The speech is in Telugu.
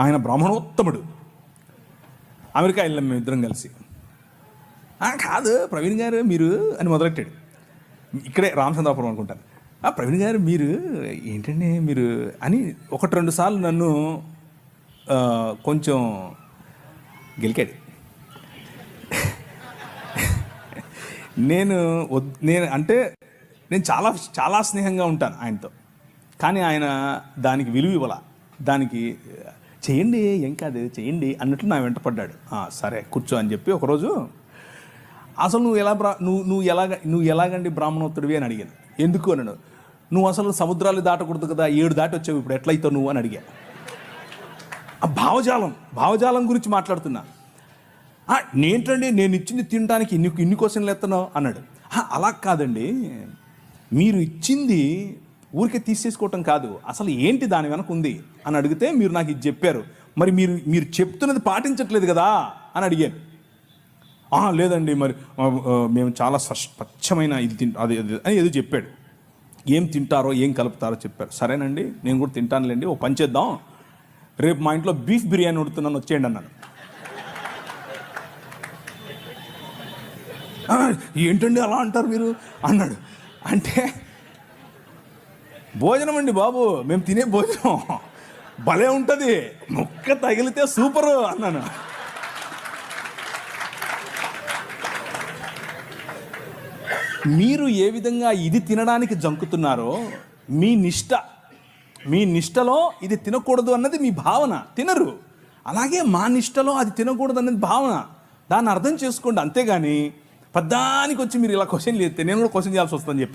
ఆయన బ్రాహ్మణోత్తముడు. అమెరికా వెళ్ళాం మేము ఇద్దరం కలిసి. కాదు ప్రవీణ్ గారు మీరు అని మొదలెట్టాడు. ఇక్కడే రామచంద్రాపురం అనుకుంటాను "ఆ, ప్రవీణ్ గారు మీరు ఏంటండి మీరు అని ఒకటి రెండు సార్లు నన్ను కొంచెం గెలికాడు. నేను వద్- నేను అంటే నేను చాలా చాలా స్నేహంగా ఉంటాను ఆయనతో. కానీ ఆయన దానికి విలువ ఇవ్వాల. దానికి చేయండి ఏం కాదు చేయండి అన్నట్లు నా వెంట పడ్డాడు. సరే కూర్చో అని చెప్పి ఒకరోజు అసలు నువ్వు ఎలా బ్రా నువ్వు నువ్వు ఎలాగ నువ్వు ఎలాగండి బ్రాహ్మణోత్తడివి అని అడిగాను. ఎందుకు అన్నాడు? నువ్వు అసలు సముద్రాలు దాటకూడదు కదా ఏడు దాటి వచ్చావు ఇప్పుడు ఎట్లయితావు నువ్వు అని అడిగా. ఆ భావజాలం భావజాలం గురించి మాట్లాడుతున్నా. నేంటండి నేను ఇచ్చింది తినడానికి ఇన్ని ఇన్ని క్వశ్చన్లు ఎత్తనావు అన్నాడు. అలా కాదండి. మీరు ఇచ్చింది ఊరికే తీసేసుకోవటం కాదు. అసలు ఏంటి దాని వెనక ఉంది? అని అడిగితే మీరు నాకు ఇది చెప్పారు. మరి మీరు మీరు చెప్తున్నది పాటించట్లేదు కదా? అని అడిగాను. లేదండి మరి మేము చాలా స్వచ్ఛమైన ఇది తింట అది అని ఏదో చెప్పాడు. ఏం తింటారో ఏం కలుపుతారో చెప్పారు. సరేనండి నేను కూడా తింటానులేండి ఓ పని చేద్దాం. రేపు మా ఇంట్లో బీఫ్ బిర్యానీ ఉడుతున్నాను వచ్చేయండి అన్నాను. ఏంటండి అలా అంటారు మీరు? అన్నాడు. అంటే భోజనం అండి బాబు మేము తినే భోజనం. భలే ఉంటుంది. ముక్క తగిలితే సూపర్ అన్నాను. మీరు ఏ విధంగా ఇది తినడానికి జంకుతున్నారో మీ నిష్ట మీ నిష్టలో ఇది తినకూడదు అన్నది మీ భావన. తినరు. అలాగే మా నిష్టలో అది తినకూడదు అన్నది భావన. దాన్ని అర్థం చేసుకోండి అంతేగాని పద్దానికి వచ్చి మీరు ఇలా క్వశ్చన్ చేస్తే నేను కూడా క్వశ్చన్ చేయాల్సి వస్తుందని చెప్పి.